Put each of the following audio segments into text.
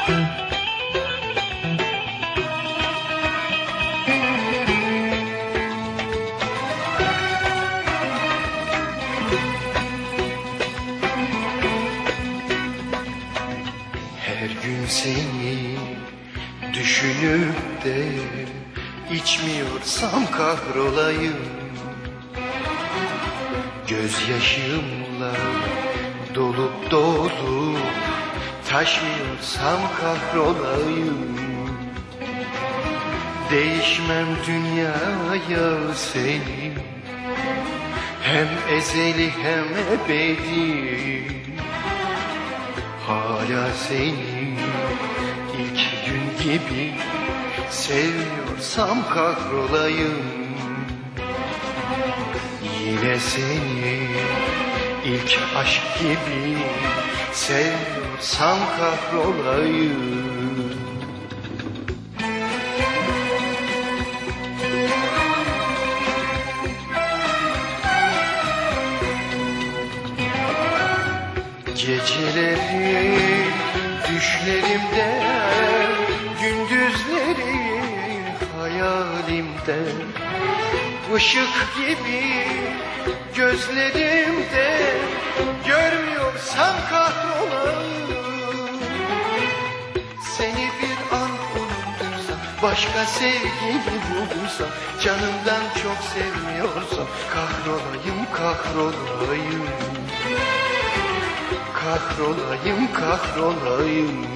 Her gün seni düşünüp de içmiyorsam kahrolayım. Gözyaşımla dolup dolup taşmıyorsam kahrolayım. Değişmem dünyaya senin Hem ezeli hem ebedi. Hala seni ilk gün gibi Seviyorsam kahrolayım. Yine seni ilk aşk gibi Seviyorsam kahrolayım Geceleri düşlerimde Gündüzleri hayalimde Işık gibi gözlerimde Görmüyorsam kahrolayım Seni bir an unuttuysam Başka sevgili bulduysam Canımdan çok sevmiyorsam Kahrolayım kahrolayım. Kahrolayım kahrolayım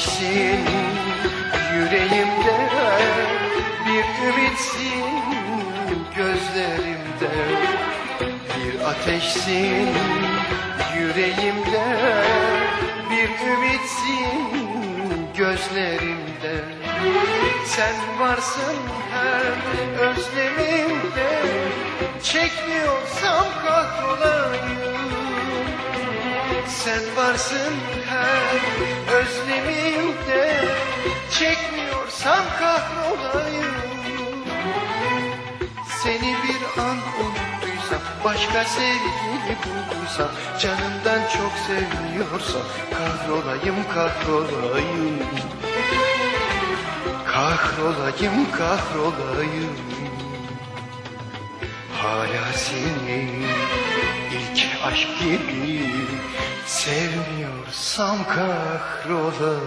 ateşsin yüreğimde Bir ümitsin gözlerimde. Bir ateşsin yüreğimde Bir ümitsin gözlerimde. Sen varsın her özlemimde Çekmiyorsam kahrolayım sen varsın her özlemimde. Çekmiyorsam kahrolayım. Seni bir an unuttuysam Başka sevgili bulduysam Canımdan çok sevmiyorsam Kahrolayım kahrolayım. Kahrolayım kahrolayım. Hala seni ilk aşk gibi Sevmiyorsam kahrolayım